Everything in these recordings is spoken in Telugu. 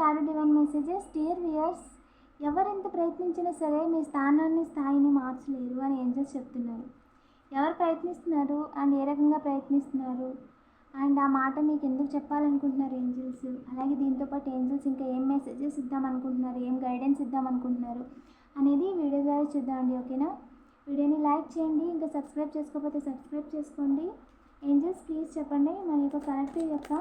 Tarot divine messages dear viewers ఎవరెంత ప్రయత్నించినా సరే మీ స్థానాన్ని స్థాయిని మార్చలేరు అని ఏంజల్స్ చెప్తున్నారు. ఎవరు ప్రయత్నిస్తున్నారు? అండ్ ఏ రకంగా ప్రయత్నిస్తున్నారు? అండ్ ఆ మాట మీకు ఎందుకు చెప్పాలనుకుంటున్నారు ఏంజల్స్? అలాగే దీంతోపాటు ఏంజల్స్ ఇంకా ఏం మెసేజెస్ ఇద్దాం అనుకుంటున్నారు ఏం గైడెన్స్ ఇద్దాం అనుకుంటున్నారు అనేది వీడియో ద్వారా చూద్దామండి ఓకేనా? వీడియోని లైక్ చేయండి ఇంకా సబ్స్క్రైబ్ చేసుకోకపోతే సబ్స్క్రైబ్ చేసుకోండి. ఏంజల్స్ ప్లీజ్ చెప్పండి. మన యొక్క కలెక్టివ్ యొక్క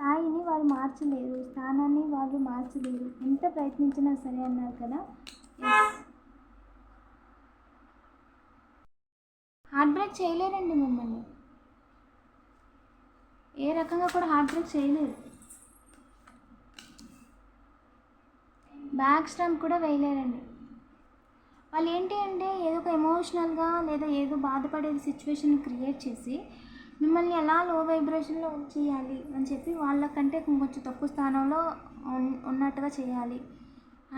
స్థాయిని వారు మార్చలేరు స్థానాన్ని వాళ్ళు మార్చలేరు. ఎంత ప్రయత్నించినా సరే అన్నారు కదా? హార్ట్ బ్రేక్ చేయలేరండి మిమ్మల్ని. ఏ రకంగా కూడా హార్ట్ బ్రేక్ చేయలేరు. బ్యాక్ స్టంప్ కూడా వేయలేరండి. వాళ్ళు ఏంటి అంటే ఏదో ఒక ఎమోషనల్గా లేదా ఏదో బాధపడే సిచ్యువేషన్ క్రియేట్ చేసి మిమ్మల్ని ఎలా లో వైబ్రేషన్లో ఉంచేయాలి అని చెప్పి వాళ్ళకంటే కొంచెం తక్కువ స్థానంలో ఉన్నట్టుగా చేయాలి.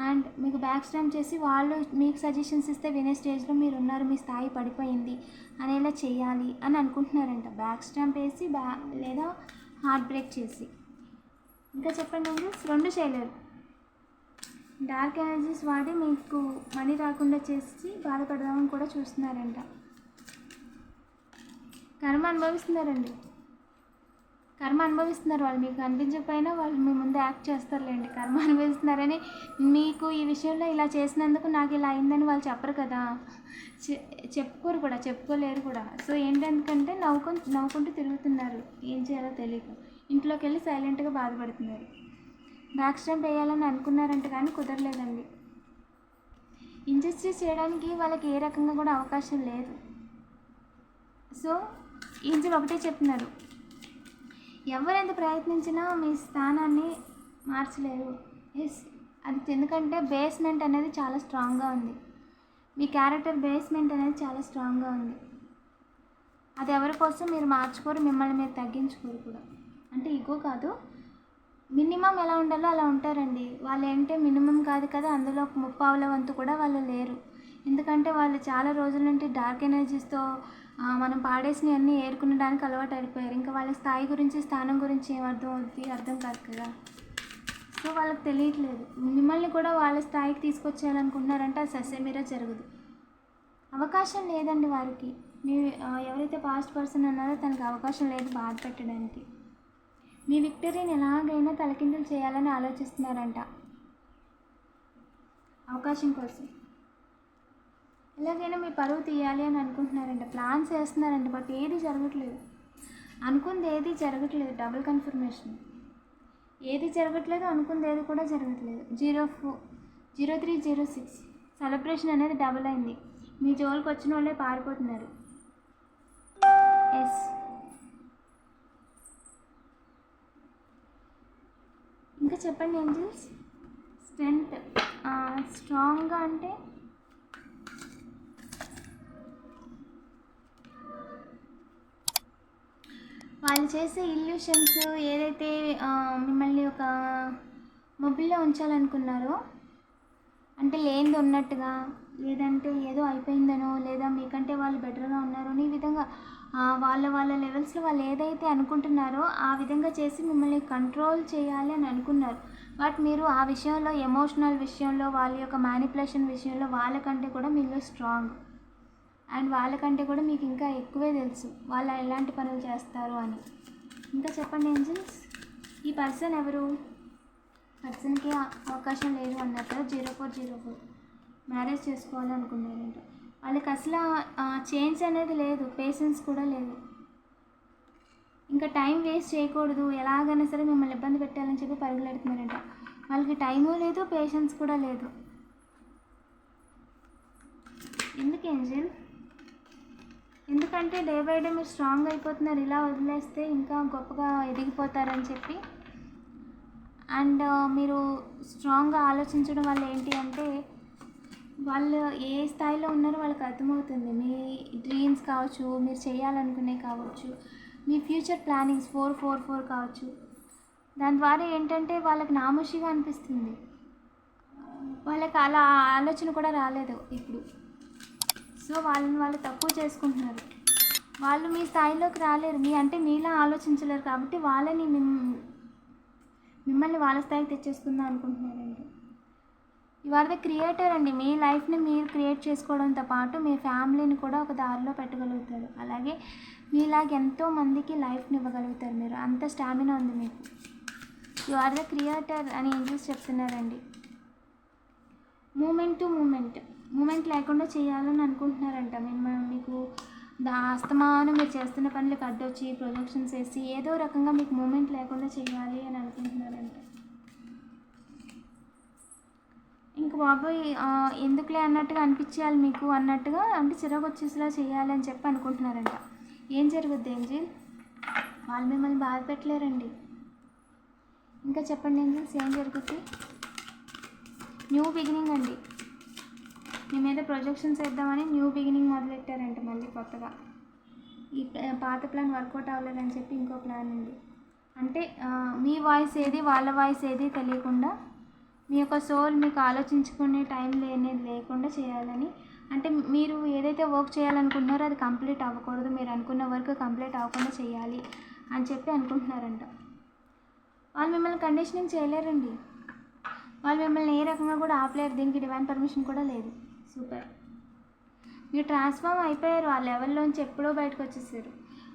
అండ్ మీకు బ్యాక్ స్టాంప్ చేసి వాళ్ళు మీకు సజెషన్స్ ఇస్తే వినే స్టేజ్లో మీరు ఉన్నారు మీ స్థాయి పడిపోయింది అనేలా చేయాలి అని అనుకుంటున్నారంట. బ్యాక్ స్టాంప్ వేసి బ్యా లేదా హార్ట్ బ్రేక్ చేసి. ఇంకా చెప్పండి ఏంజల్స్ రెండు చేయలేరు డార్క్ ఎనర్జీస్ వాడి మీకు మనీ రాకుండా చేసి బాధపడదామని కూడా చూస్తున్నారంట. కర్మ అనుభవిస్తున్నారండి. కర్మ అనుభవిస్తున్నారు. వాళ్ళు మీకు కనిపించకపోయినా వాళ్ళు మీ ముందు యాక్ట్ చేస్తారులేండి. కర్మ అనుభవిస్తున్నారని మీకు ఈ విషయంలో ఇలా చేసినందుకు నాకు ఇలా అయిందని వాళ్ళు చెప్పరు కదా. చె- చెప్పుకోరు కూడా చెప్పుకోలేరు కూడా. సో ఏంటంటే నవ్వుకొని నవ్వుకుంటూ తిరుగుతున్నారు. ఏం చేయాలో తెలియక ఇంట్లోకి వెళ్ళి సైలెంట్గా బాధపడుతున్నారు. బ్యాక్ స్టాంప్ వేయాలని అనుకున్నారంట కానీ కుదరలేదండి. ఇంజస్టిస్ చేయడానికి వాళ్ళకి ఏ రకంగా కూడా అవకాశం లేదు. సో ఏంజల్ ఒకటే చెప్తున్నారు ఎవరెంత ప్రయత్నించినా మీ స్థానాన్ని మార్చలేరు. ఎస్ అది ఎందుకంటే బేస్మెంట్ అనేది చాలా స్ట్రాంగ్గా ఉంది. మీ క్యారెక్టర్ బేస్మెంట్ అనేది చాలా స్ట్రాంగ్గా ఉంది. అది ఎవరి కోసం మీరు మార్చుకోరు మిమ్మల్ని మీరు తగ్గించుకోరు కూడా. అంటే ఇగో కాదు. మినిమం ఎలా ఉండాలో అలా ఉంటారండి. వాళ్ళు ఏంటంటే మినిమం కాదు కదా అందులో ఒక ముప్పావుల వంతు కూడా వాళ్ళు లేరు. ఎందుకంటే వాళ్ళు చాలా రోజుల నుండి డార్క్ ఎనర్జీస్తో మనం పాడేసినవి అన్నీ ఏరుకునడానికి అలవాటు అయిపోయారు. ఇంకా వాళ్ళ స్థాయి గురించి స్థానం గురించి ఏమర్థం అర్థం అవుతుంది అర్థం కాదు కదా. సో వాళ్ళకి తెలియట్లేదు. మిమ్మల్ని కూడా వాళ్ళ స్థాయికి తీసుకొచ్చేయాలనుకుంటున్నారంటే అది ససేమీరా జరగదు. అవకాశం లేదండి వారికి. మీ ఎవరైతే పాస్ట్ పర్సన్ అన్నారో తనకు అవకాశం లేదు బాధ పెట్టడానికి. మీ విక్టరీని ఎలాగైనా తలకిందులు చేయాలని ఆలోచిస్తున్నారంట. అవకాశం కోసం. ఎలాగైనా మీ పరువు తీయాలి అని అనుకుంటున్నారంట ప్లాన్ చేస్తున్నారండి. బట్ ఏది జరగట్లేదు. అనుకుంది ఏది జరగట్లేదు. Double confirmation. ఏది జరగట్లేదు అనుకుంది ఏది కూడా జరగట్లేదు. Zero four zero three zero six. Celebration అనేది డబుల్ అయింది. మీ జోలికి వచ్చిన వాళ్ళే పారిపోతున్నారు. ఎస్. ఇంకా చెప్పండి ఏంజల్స్? స్ట్రెంత్ స్ట్రాంగ్గా అంటే వాళ్ళు చేసే ఇల్యూషన్స్ ఏదైతే మిమ్మల్ని ఒక మొబైల్లో ఉంచాలనుకున్నారో అంటే లేనిది ఉన్నట్టుగా లేదంటే ఏదో అయిపోయిందనో లేదా మీకంటే వాళ్ళు బెటర్గా ఉన్నారో ఈ విధంగా వాళ్ళ వాళ్ళ లెవెల్స్లో వాళ్ళు ఏదైతే అనుకుంటున్నారో ఆ విధంగా చేసి మిమ్మల్ని కంట్రోల్ చేయాలి అని అనుకున్నారు. బట్ మీరు ఆ విషయంలో ఎమోషనల్ విషయంలో వాళ్ళ యొక్క మ్యానిపులేషన్ విషయంలో వాళ్ళకంటే కూడా మీరు స్ట్రాంగ్ అండ్ వాళ్ళకంటే కూడా మీకు ఇంకా ఎక్కువే తెలుసు వాళ్ళు ఎలాంటి పనులు చేస్తారు అని. ఇంకా చెప్పండి ఏంజల్స్? ఈ పర్సన్ ఎవరు? పర్సన్కి అవకాశం లేదు అన్నారు కదా zero four zero four. Marriage చేసుకోవాలనుకున్నారంట. వాళ్ళకి అసలు చేంజ్ అనేది లేదు పేషెన్స్ కూడా లేదు. ఇంకా టైం వేస్ట్ చేయకూడదు ఎలాగైనా సరే మిమ్మల్ని ఇబ్బంది పెట్టాలని చెప్పి పరుగులెడుతున్నారంట. వాళ్ళకి టైము లేదు పేషెన్స్ కూడా లేదు. ఎందుకు ఏంజిల్? ఎందుకంటే డే బై డే మీరు స్ట్రాంగ్ అయిపోతున్నారు ఇలా వదిలేస్తే ఇంకా గొప్పగా ఎదిగిపోతారని చెప్పి. అండ్ uh, మీరు స్ట్రాంగ్గా ఆలోచించడం వల్ల ఏంటి అంటే వాళ్ళు ఏ స్థాయిలో ఉన్నారో వాళ్ళకి అర్థమవుతుంది. మీ డ్రీమ్స్ కావచ్చు మీరు చేయాలనుకునే కావచ్చు మీ future plannings four four four కావచ్చు. దాని ద్వారా ఏంటంటే వాళ్ళకి నామోషిగా అనిపిస్తుంది. వాళ్ళకి అలా ఆలోచన కూడా రాలేదు ఇప్పుడు. సో వాళ్ళని వాళ్ళు తక్కువ చేసుకుంటున్నారు. వాళ్ళు మీ స్థాయిలోకి రాలేరు. మీ అంటే మీలా ఆలోచించలేరు కాబట్టి వాళ్ళని మిమ్మల్ని వాళ్ళ స్థాయికి తెచ్చేసుకుందాం అనుకుంటున్నారండి. యు ఆర్ ద క్రియేటర్ అండి. మీ లైఫ్ని మీరు క్రియేట్ చేసుకోవడంతో పాటు మీ ఫ్యామిలీని కూడా ఒక దారిలో పెట్టగలుగుతారు. అలాగే మీలాగ ఎంతో మందికి లైఫ్ని ఇవ్వగలుగుతారు మీరు. అంత స్టామినా ఉంది మీకు. యు ఆర్ ద క్రియేటర్ అని ఇంగ్లీష్ చెప్తున్నారండి. Moment to moment. మూమెంట్ లేకుండా చేయాలని అనుకుంటున్నారంట. మేము మీకు ఆస్తమానం అస్తమానం మీరు చేస్తున్న పనులకు అడ్డొచ్చి ప్రొజెక్షన్స్ వేసి ఏదో రకంగా మీకు మూమెంట్ లేకుండా చేయాలి అని అనుకుంటున్నారంట. ఇంక బాబోయ్ ఎందుకులే అన్నట్టుగా అనిపించేయాలి మీకు అన్నట్టుగా అంటే చిరాకు చేయాలి అని చెప్పి అనుకుంటున్నారంట. ఏం జరుగుద్ది ఏంజిల్? వాళ్ళు మిమ్మల్ని బాధ పెట్టలేరండి. ఇంకా చెప్పండి ఏంజిల్స్ ఏం జరుగుద్ది? న్యూ బిగినింగ్ అండి. మీ మీద ప్రొజెక్షన్స్ వేద్దామని న్యూ బిగినింగ్ మొదలెట్టారంట మళ్ళీ కొత్తగా. ఈ పాత ప్లాన్ వర్కౌట్ అవ్వలేదని చెప్పి ఇంకో ప్లాన్ ఉంది. అంటే మీ వాయిస్ ఏది వాళ్ళ వాయిస్ ఏది తెలియకుండా మీ యొక్క సోల్ మీకు ఆలోచించుకునే టైం లేనేది లేకుండా చేయాలని. అంటే మీరు ఏదైతే వర్క్ చేయాలనుకుంటున్నారో అది కంప్లీట్ అవ్వకూడదు. మీరు అనుకున్న వర్క్ కంప్లీట్ అవ్వకుండా చేయాలి అని చెప్పి అనుకుంటున్నారంట. వాళ్ళు మిమ్మల్ని కండిషనింగ్ చేయలేరండి. వాళ్ళు మిమ్మల్ని ఏ రకంగా కూడా ఆపలేరు. దీనికి డివైన్ పర్మిషన్ కూడా లేదు. సూపర్. మీరు ట్రాన్స్ఫార్మ్ అయిపోయారు ఆ లెవెల్లోంచి ఎప్పుడో బయటకు వచ్చేసారు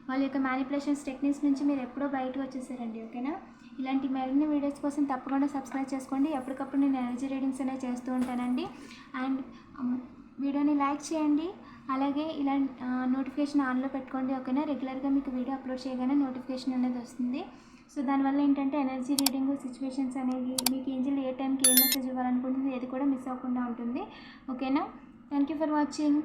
వాళ్ళ యొక్క మ్యానిపులేషన్స్ టెక్నిక్స్ నుంచి మీరు ఎప్పుడో బయటకు వచ్చేసారండి ఓకేనా? ఇలాంటి మరిన్ని వీడియోస్ కోసం తప్పకుండా సబ్స్క్రైబ్ చేసుకోండి. ఎప్పటికప్పుడు నేను ఎనర్జీ రీడింగ్స్ అనేవి చేస్తూ ఉంటానండి. అండ్ వీడియోని లైక్ చేయండి. అలాగే ఇలా నోటిఫికేషన్ ఆన్లో పెట్టుకోండి ఓకేనా? రెగ్యులర్గా మీకు వీడియో అప్లోడ్ చేయగానే నోటిఫికేషన్ అనేది వస్తుంది. సో దానివల్ల ఏంటంటే ఎనర్జీ రీడింగ్ సిచ్యువేషన్స్ అనేవి మీకు ఏంజిల్ ఏ టైంకి ఏ మెసేజ్ ఇవ్వాలనుకుంటుంది ఏది కూడా మిస్ అవ్వకుండా ఉంటుంది. ఓకేనా? Thank you for watching.